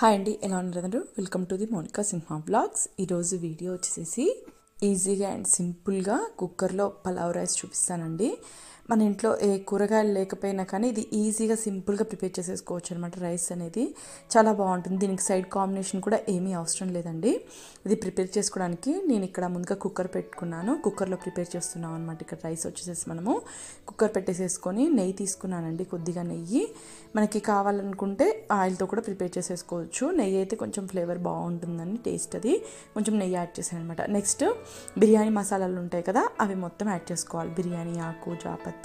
Hi అండి ఎలా ఉన్నారు? Welcome to the Monica Simha blogs ఈరోజు వీడియో వచ్చేసి ఈజీగా అండ్ సింపుల్గా కుక్కర్లో పలావ్ రైస్ చూపిస్తానండి. మన ఇంట్లో ఏ కూరగాయలు లేకపోయినా కానీ ఇది ఈజీగా సింపుల్గా ప్రిపేర్ చేసేసుకోవచ్చు అనమాట రైస్ అనేది చాలా బాగుంటుంది. దీనికి సైడ్ కాంబినేషన్ కూడా ఏమీ అవసరం లేదండి. ఇది ప్రిపేర్ చేసుకోవడానికి నేను ఇక్కడ ముందుగా కుక్కర్ పెట్టుకున్నాను. కుక్కర్లో ప్రిపేర్ చేస్తున్నాం అనమాట ఇక్కడ రైస్ వచ్చేసేసి మనము కుక్కర్ పెట్టేసేసుకొని నెయ్యి తీసుకున్నానండి. కొద్దిగా నెయ్యి. మనకి కావాలనుకుంటే ఆయిల్తో కూడా ప్రిపేర్ చేసేసుకోవచ్చు. నెయ్యి అయితే కొంచెం ఫ్లేవర్ బాగుంటుందని టేస్ట్ అది. కొంచెం నెయ్యి యాడ్ చేశాను అనమాట నెక్స్ట్ బిర్యానీ మసాలాలు ఉంటాయి కదా అవి మొత్తం యాడ్ చేసుకోవాలి. బిర్యానీ ఆకు జాపత్రి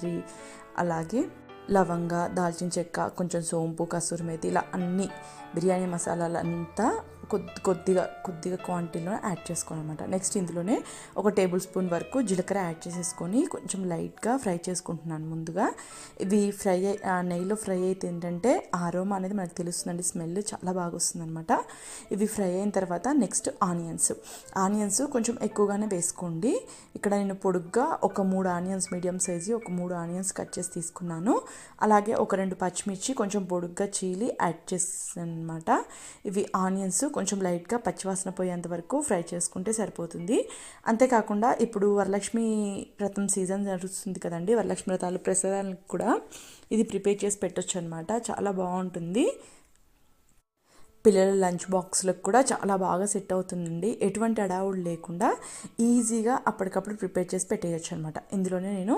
అలాగే లవంగ దాల్చిన చెక్క కొంచెం సోంపు కసూరి మేతి ఇలా అన్ని బిర్యానీ మసాలాలంతా కొద్ది కొద్దిగా కొద్దిగా క్వాంటిటీలో యాడ్ చేసుకోవాలన్నమాట. నెక్స్ట్ ఇందులోనే ఒక టేబుల్ స్పూన్ వరకు జీలకర్ర యాడ్ చేసేసుకొని కొంచెం లైట్గా ఫ్రై చేసుకుంటున్నాను ముందుగా. ఇవి ఫ్రై ఆ నెయ్యిలో ఫ్రై అయితే ఏంటంటే ఆరోమా అనేది మనకు తెలుస్తుందండి స్మెల్ చాలా బాగా వస్తుందన్నమాట. ఇవి ఫ్రై అయిన తర్వాత నెక్స్ట్ ఆనియన్స్ ఆనియన్స్ కొంచెం ఎక్కువగానే వేసుకోండి. ఇక్కడ నేను పొడుగ్గా ఒక మూడు ఆనియన్స్ మీడియం సైజు ఒక మూడు ఆనియన్స్ కట్ చేసి తీసుకున్నాను. అలాగే ఒక రెండు పచ్చిమిర్చి కొంచెం పొడుగ్గా చీలి యాడ్ చేస్తాను అనమాట ఇవి ఆనియన్స్ కొంచెం లైట్గా పచ్చివాసన పోయేంత వరకు ఫ్రై చేసుకుంటే సరిపోతుంది. అంతేకాకుండా ఇప్పుడు వరలక్ష్మి వ్రతం సీజన్ జరుగుతుంది కదండి వరలక్ష్మి వ్రతాలు ప్రసాదానికి కూడా ఇది ప్రిపేర్ చేసి పెట్టొచ్చు అనమాట చాలా బాగుంటుంది. పిల్లల లంచ్ బాక్స్లకు కూడా చాలా బాగా సెట్ అవుతుందండి. ఎటువంటి అడావుడు లేకుండా ఈజీగా అప్పటికప్పుడు ప్రిపేర్ చేసి పెట్టేయచ్చు అనమాట ఇందులోనే నేను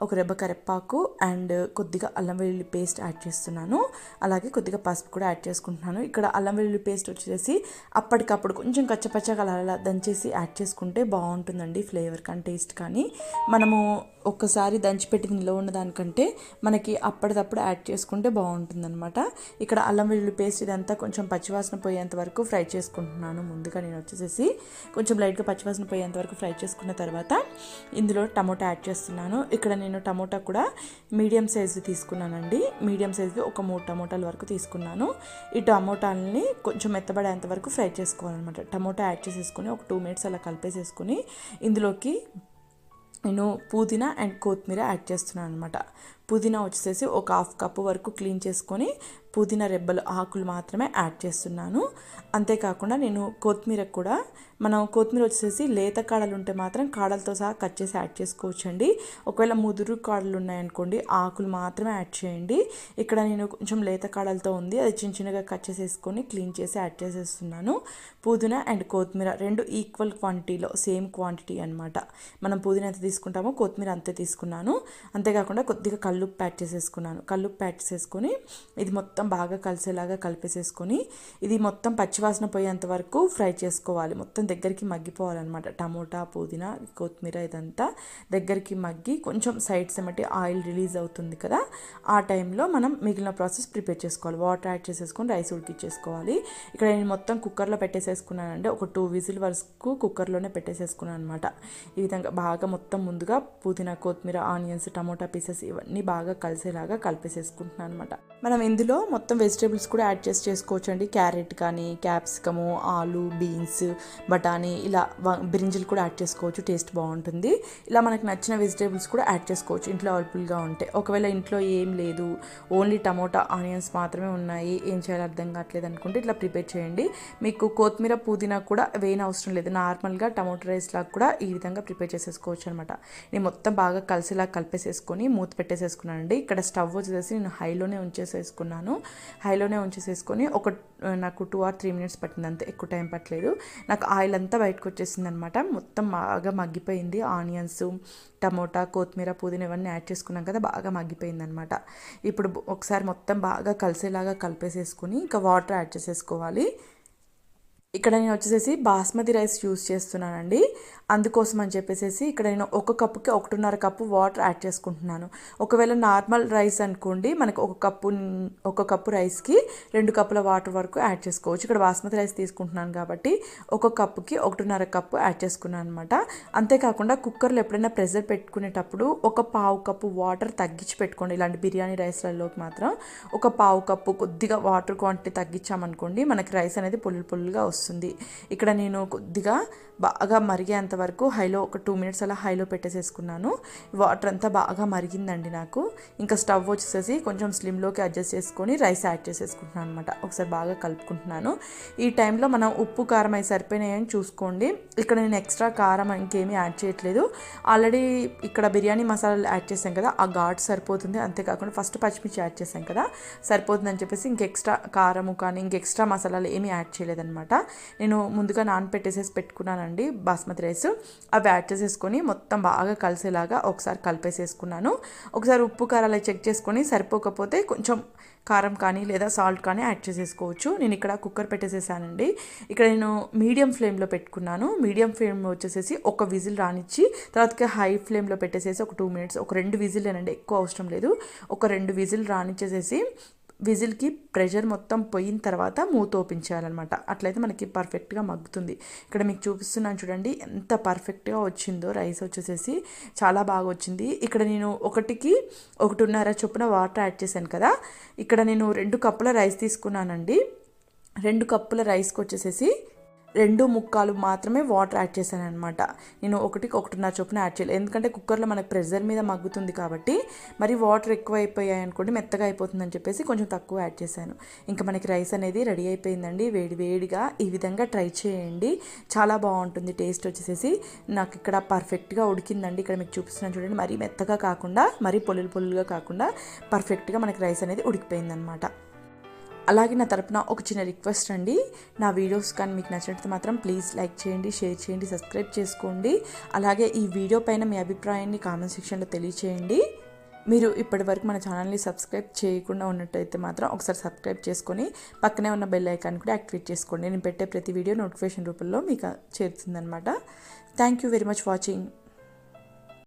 ఒక రెబ్బ కరెప్పాకు అండ్ కొద్దిగా అల్లం వెల్లుల్లి పేస్ట్ యాడ్ చేస్తున్నాను. అలాగే కొద్దిగా పసుపు కూడా యాడ్ చేసుకుంటున్నాను. ఇక్కడ అల్లం వెల్లుల్లి పేస్ట్ వచ్చేసి అప్పటికప్పుడు కొంచెం కచ్చపచ్చగా అలా అలా దంచేసి యాడ్ చేసుకుంటే బాగుంటుందండి ఫ్లేవర్ కానీ టేస్ట్ కానీ. మనము ఒక్కసారి దంచిపెట్టి నిల్వ ఉన్నదానికంటే మనకి అప్పటిదప్పుడు యాడ్ చేసుకుంటే బాగుంటుందన్నమాట. ఇక్కడ అల్లం వెల్లుల్లి పేస్ట్ ఇదంతా కొంచెం పచ్చివాసన పోయేంత వరకు ఫ్రై చేసుకుంటున్నాను. ముందుగా నేను వచ్చేసేసి కొంచెం లైట్గా పచ్చివాసన పోయేంత వరకు ఫ్రై చేసుకున్న తర్వాత ఇందులో టమోటా యాడ్ చేస్తున్నాను. ఇక్కడ నేను టమోటా కూడా మీడియం సైజు తీసుకున్నానండి. మీడియం సైజు ఒక మూడు టమోటాల వరకు తీసుకున్నాను. ఈ టమోటాలని కొంచెం మెత్తబడేంత వరకు ఫ్రై చేసుకోవాలన్నమాట. టమోటా యాడ్ చేసేసుకొని ఒక టూ మినిట్స్ అలా కలిపేసేసుకొని ఇందులోకి నేను పుదీనా అండ్ కొత్తిమీర యాడ్ చేస్తున్నాను అనమాట పుదీనా వచ్చేసి ఒక హాఫ్ కప్పు వరకు క్లీన్ చేసుకొని పుదీనా రెబ్బలు ఆకులు మాత్రమే యాడ్ చేస్తున్నాను. అంతేకాకుండా నేను కొత్తిమీర కూడా మనం కొత్తిమీర వచ్చేసి లేత కాడలు ఉంటే మాత్రం కాడలతో సహా కట్ చేసి యాడ్ చేసుకోవచ్చండి. ఒకవేళ ముదురు కాడలు ఉన్నాయనుకోండి ఆకులు మాత్రమే యాడ్ చేయండి. ఇక్కడ నేను కొంచెం లేత కాడలతో ఉంది అది చిన్న చిన్నగా కట్ చేసేసుకొని క్లీన్ చేసి యాడ్ చేసేస్తున్నాను. పుదీనా అండ్ కొత్తిమీర రెండు ఈక్వల్ క్వాంటిటీలో సేమ్ క్వాంటిటీ అనమాట మనం పుదీనా ఎంత తీసుకుంటామో కొత్తిమీర అంతే తీసుకున్నాను. అంతేకాకుండా కొద్దిగా కల్లుప్పు ప్యాట్ చేసేసుకున్నాను. కల్లుప్పు ప్యాట్ చేసేసుకొని ఇది మొత్తం బాగా కలిసేలాగా కలిపేసేసుకొని ఇది మొత్తం పచ్చివాసన పోయేంత వరకు ఫ్రై చేసుకోవాలి. మొత్తం దగ్గరికి మగ్గిపోవాలన్నమాట. టమోటా పుదీనా కొత్తిమీర ఇదంతా దగ్గరికి మగ్గి కొంచెం సైడ్స్ ఏమంటే ఆయిల్ రిలీజ్ అవుతుంది కదా ఆ టైంలో మనం మిగిలిన ప్రాసెస్ ప్రిపేర్ చేసుకోవాలి. వాటర్ యాడ్ చేసేసుకొని రైస్ ఉడికిచ్చేసుకోవాలి. ఇక్కడ నేను మొత్తం కుక్కర్లో పెట్టేసేసుకున్నానంటే ఒక టూ విజిల్ వరకు కుక్కర్లోనే పెట్టేసేసుకున్నాను అనమాట ఈ విధంగా బాగా మొత్తం ముందుగా పుదీనా కొత్తిమీర ఆనియన్స్ టమోటా పీసెస్ ఇవన్నీ బాగా కలిసేలాగా కలిపేసేసుకుంటున్నాను అనమాట మనం ఇందులో మొత్తం వెజిటేబుల్స్ కూడా యాడ్ చేసి చేసుకోవచ్చు అండి క్యారెట్ కానీ క్యాప్సికము ఆలు బీన్స్ బఠానీ ఇలా బ్రింజల్ కూడా యాడ్ చేసుకోవచ్చు. టేస్ట్ బాగుంటుంది. ఇలా మనకు నచ్చిన వెజిటేబుల్స్ కూడా యాడ్ చేసుకోవచ్చు. ఇంట్లో అవైలబుల్గా ఉంటే. ఒకవేళ ఇంట్లో ఏం లేదు ఓన్లీ టమోటా ఆనియన్స్ మాత్రమే ఉన్నాయి ఏం చేయాలో అర్థం కావట్లేదు అనుకుంటే ఇట్లా ప్రిపేర్ చేయండి. మీకు కొత్తిమీర పుదీనా కూడా వేయని అవసరం లేదు. నార్మల్గా టమోటా రైస్ లాగా కూడా ఈ విధంగా ప్రిపేర్ చేసేసుకోవచ్చు అనమాట నేను మొత్తం బాగా కలిసిలా కలిపేసేసుకొని మూత చేసుకున్నానండి ఇక్కడ స్టవ్ వచ్చేసి నేను హైలోనే ఉంచేసేసుకున్నాను. హైలోనే ఉంచేసేసుకొని ఒక నాకు టూ ఆర్ త్రీ మినిట్స్ పట్టింది. అంతే ఎక్కువ టైం పట్టలేదు. నాకు ఆయిల్ అంతా బయటకు వచ్చేసింది అనమాట మొత్తం బాగా మగ్గిపోయింది. ఆనియన్స్ టమోటా కొత్తిమీర పుదీనా ఇవన్నీ యాడ్ చేసుకున్నాం కదా బాగా మగ్గిపోయింది అనమాట ఇప్పుడు ఒకసారి మొత్తం బాగా కలిసేలాగా కలిపేసేసుకుని ఇంకా వాటర్ యాడ్ చేసేసుకోవాలి. ఇక్కడ నేను వచ్చేసేసి బాస్మతి రైస్ యూస్ చేస్తున్నానండి. అందుకోసం అని చెప్పేసి ఇక్కడ నేను ఒక కప్పుకి ఒకటిన్నర కప్పు వాటర్ యాడ్ చేసుకుంటున్నాను. ఒకవేళ నార్మల్ రైస్ అనుకోండి మనకు ఒక కప్పు ఒక కప్పు రైస్కి రెండు కప్పుల వాటర్ వరకు యాడ్ చేసుకోవచ్చు. ఇక్కడ బాస్మతి రైస్ తీసుకుంటున్నాను కాబట్టి ఒక కప్పుకి ఒకటిన్నర కప్పు యాడ్ చేసుకున్నాను అనమాట అంతేకాకుండా కుక్కర్లో ఎప్పుడైనా ప్రెషర్ పెట్టుకునేటప్పుడు ఒక పావు కప్పు వాటర్ తగ్గించి పెట్టుకోండి. ఇలాంటి బిర్యానీ రైస్లలోకి మాత్రం ఒక పావు కప్పు కొద్దిగా వాటర్ క్వాంటిటీ తగ్గించామనుకోండి మనకి రైస్ అనేది పుల్లు పుల్లుగా వస్తుంది. వస్తుంది. ఇక్కడ నేను కొద్దిగా బాగా మరిగేంత వరకు హైలో ఒక టూ మినిట్స్ అలా హైలో పెట్టేసేసుకున్నాను. వాటర్ అంతా బాగా మరిగిందండి నాకు. ఇంకా స్టవ్ వచ్చేసేసి కొంచెం స్లిమ్లోకి అడ్జస్ట్ చేసుకొని రైస్ యాడ్ చేసేసుకుంటున్నాను అనమాట ఒకసారి బాగా కలుపుకుంటున్నాను. ఈ టైంలో మనం ఉప్పు కారం అవి సరిపోయినాయని చూసుకోండి. ఇక్కడ నేను ఎక్స్ట్రా కారం ఇంకేమీ యాడ్ చేయట్లేదు. ఆల్రెడీ ఇక్కడ బిర్యానీ మసాలాలు యాడ్ చేసాం కదా ఆ ఘాట్ సరిపోతుంది. అంతేకాకుండా ఫస్ట్ పచ్చిమిర్చి యాడ్ చేసాం కదా సరిపోతుందని చెప్పేసి ఇంక ఎక్స్ట్రా కారము కానీ ఇంక ఎక్స్ట్రా మసాలాలు ఏమీ యాడ్ చేయలేదన్నమాట. నేను ముందుగా నానపెట్టేసేసి పెట్టుకున్నానండి బాస్మతి రైస్. అవి యాడ్ చేసేసుకొని మొత్తం బాగా కలిసేలాగా ఒకసారి కలిపేసేసుకున్నాను. ఒకసారి ఉప్పు కారాలు చెక్ చేసుకొని సరిపోకపోతే కొంచెం కారం కానీ లేదా సాల్ట్ కానీ యాడ్ చేసేసుకోవచ్చు. నేను ఇక్కడ కుక్కర్ పెట్టేసేసానండి. ఇక్కడ నేను మీడియం ఫ్లేమ్లో పెట్టుకున్నాను. మీడియం ఫ్లేమ్ వచ్చేసేసి ఒక విజిల్ రానిచ్చి తర్వాత హై ఫ్లేమ్లో పెట్టేసేసి ఒక టూ మినిట్స్ ఒక రెండు విజిల్లేనండి ఎక్కువ అవసరం లేదు. ఒక రెండు విజిల్ రానిచ్చేసేసి విజిల్కి ప్రెషర్ మొత్తం పోయిన తర్వాత మూత ఓపెన్ చేయాలన్నమాట. అట్లయితే మనకి పర్ఫెక్ట్గా మగ్గుతుంది. ఇక్కడ మీకు చూపిస్తున్నాను చూడండి ఎంత పర్ఫెక్ట్గా వచ్చిందో రైస్ వచ్చేసేసి చాలా బాగా వచ్చింది. ఇక్కడ నేను ఒకటికి ఒకటిన్నర చొప్పున వాటర్ యాడ్ చేశాను కదా. ఇక్కడ నేను రెండు కప్పుల రైస్ తీసుకున్నానండి. రెండు కప్పుల రైస్కి వచ్చేసేసి రెండు ముక్కాలు మాత్రమే వాటర్ యాడ్ చేశాను అనమాట నేను ఒకటికి ఒకటిన్నర చొప్పున యాడ్ చేయలేదు ఎందుకంటే కుక్కర్లో మనకు ప్రెషర్ మీద మగ్గుతుంది కాబట్టి మరి వాటర్ ఎక్కువ అయిపోయాయి అనుకోండి మెత్తగా అయిపోతుందని చెప్పేసి కొంచెం తక్కువ యాడ్ చేశాను. ఇంకా మనకి రైస్ అనేది రెడీ అయిపోయిందండి. వేడి వేడిగా ఈ విధంగా ట్రై చేయండి. చాలా బాగుంటుంది. టేస్ట్ వచ్చేసేసి నాకు ఇక్కడ పర్ఫెక్ట్గా ఉడికిందండి. ఇక్కడ మీకు చూపిస్తున్నాను చూడండి. మరీ మెత్తగా కాకుండా మరీ పొలులు పొలులుగా కాకుండా పర్ఫెక్ట్గా మనకి రైస్ అనేది ఉడికిపోయిందనమాట అలాగే నా తరపున ఒక చిన్న రిక్వెస్ట్ అండి. నా వీడియోస్ కానీ మీకు నచ్చినట్టు మాత్రం ప్లీజ్ లైక్ చేయండి షేర్ చేయండి సబ్స్క్రైబ్ చేసుకోండి. అలాగే ఈ వీడియో పైన మీ అభిప్రాయాన్ని కామెంట్ సెక్షన్లో తెలియచేయండి. మీరు ఇప్పటివరకు మన ఛానల్ని సబ్స్క్రైబ్ చేయకుండా ఉన్నట్టయితే మాత్రం ఒకసారి సబ్స్క్రైబ్ చేసుకొని పక్కనే ఉన్న బెల్ ఐకాన్ కూడా యాక్టివేట్ చేసుకోండి. నేను పెట్టే ప్రతి వీడియో నోటిఫికేషన్ రూపంలో మీకు చేరుతుందనమాట thank you very much watching.